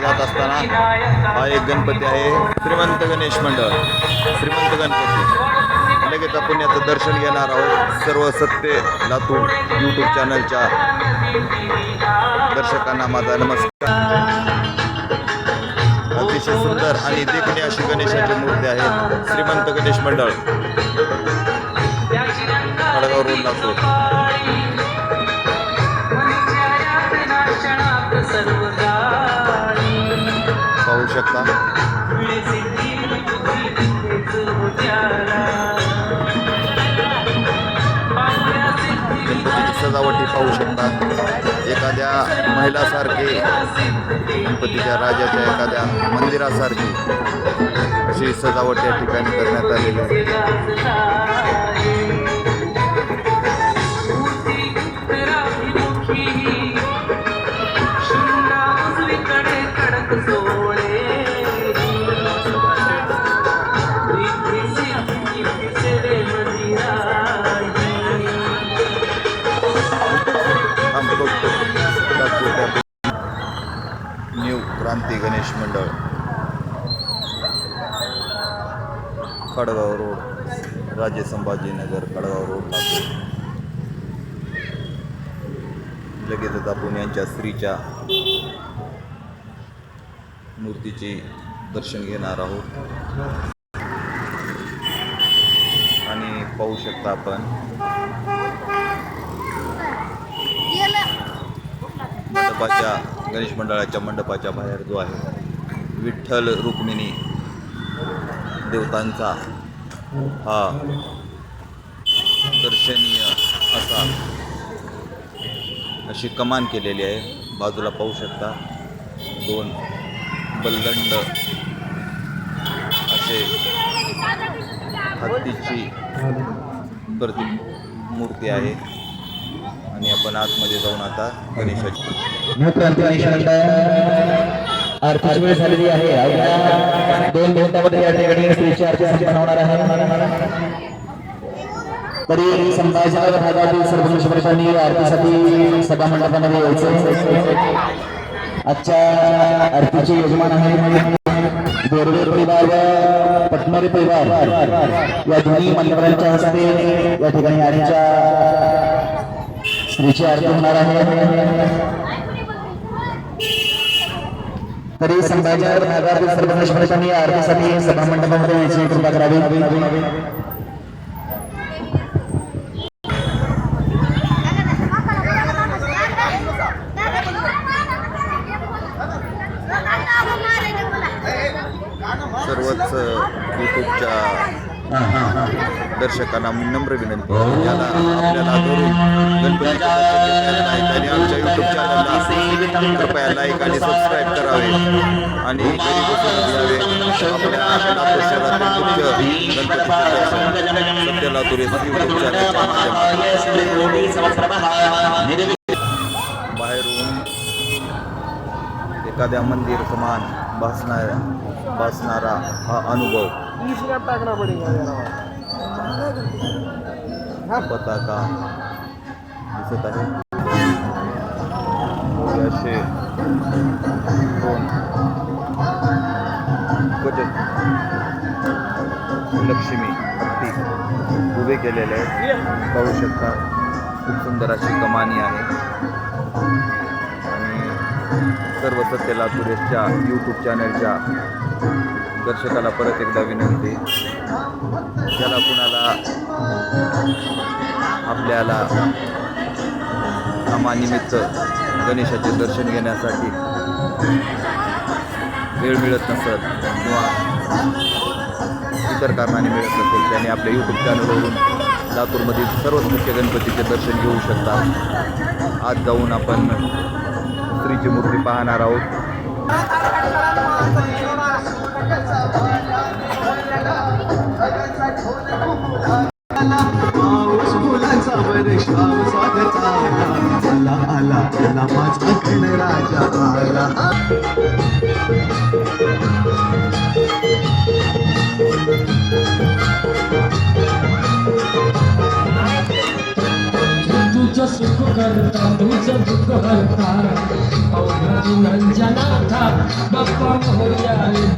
जात असताना हा एक गणपती आहे. श्रीमंत गणेश मंडळ. श्रीमंत गणपती. लगेच आपण याचं दर्शन घेणार आहोत. सर्व सत्य लातूर यूट्यूब चॅनलच्या दर्शकांना माझा नमस्कार. अतिशय सुंदर आणि देखणी अशी गणेशाची मूर्ती आहे श्रीमंत गणेश मंडळ. खडगाव रोड लातूर. सर्व शकता? गणपतीची सजावटी पाहू शकता एखाद्या महिलासारखी गणपतीच्या राजाच्या एखाद्या मंदिरासारखी अशी सजावट या ठिकाणी करण्यात आलेली आहे. खडगाव रोड राजे संभाजीनगर खडगाव रोड लातूर लगेचच आपण यांच्या स्त्रीच्या मूर्तीचे दर्शन घेणार आहोत. आणि पाहू शकता आपण. मंडपाच्या गणेश मंडळाच्या मंडपाच्या बाहेर जो आहे विठ्ठल रुक्मिणी. देवतांचा हा दर्शनीय असा अशी कमान केलेली आहे. बाजूला पाहू शकता दोन बलदंड असे हत्तीची प्रति मूर्ती आहे. आणि आपण आतमध्ये जाऊन आता गणेशाची न्यूक्रांती वेळ झालेली आहे. अवघ्या दोन मिनिटामध्ये या ठिकाणी स्त्रीची आरती संपन्न होणार आहे. तरी संभाजीनगर भागातील सर्व गणेश आरतीसाठी सभा मंडपामध्ये यायचं आजच्या आरतीचे यजमान आहे गोरवे परिवार व पटणारे परिवार. या दोन्ही मान्यवरांच्या हस्ते या ठिकाणी आरतीच्या स्त्रीची आरती होणार आहे. तरी संभाजी भागातील सर्व निष्पक्षांनी मंडळांनी आरतीसाठी सभा मंडपामध्ये यायची कृपा करावी. सर्वच यूट्यूबच्या दर्शकांना नम्र विनंती आपल्याला आमच्या यूट्यूब चॅनलला कृपया लाईक आणि सबस्क्राईब करावे. आणि घरी बसून घ्यावे. आपल्या लातूर शहरातील मुख्य गणपतीचे दर्शन. सत्य लातूर यूट्यूब चॅनलच्या माध्यमातून. बाहेरून एखाद्या मंदिर समान भासणारा भासणारा हा अनुभव पताका दिसत आहे. असे दोन लक्ष्मी हत्ती उभे केलेले आहेत. पाहू शकता खूप सुंदर अशी कमानी आहे. आणि सर्व सत्यला सुरेशच्या यूट्यूब चॅनलच्या दर्शकाला परत एकदा विनंती. त्याला कुणाला आपल्याला कामानिमित्त गणेशाचे दर्शन घेण्यासाठी वेळ मिळत नसत किंवा इतर कारणाने मिळत नसेल त्याने आपल्या यूट्यूब चॅनलवरून लातूरमधील सर्वच मुख्य गणपतीचे दर्शन घेऊ शकता. आज जाऊन आपण स्त्रीची मूर्ती पाहणार आहोत. पाऊस फुलाचा वर्षाव स्वागत आला आला आला माझा गणराजा आला तुझं सुख करता तुझं दुःख हरता. नंजनाथा बाप्पा मोर्या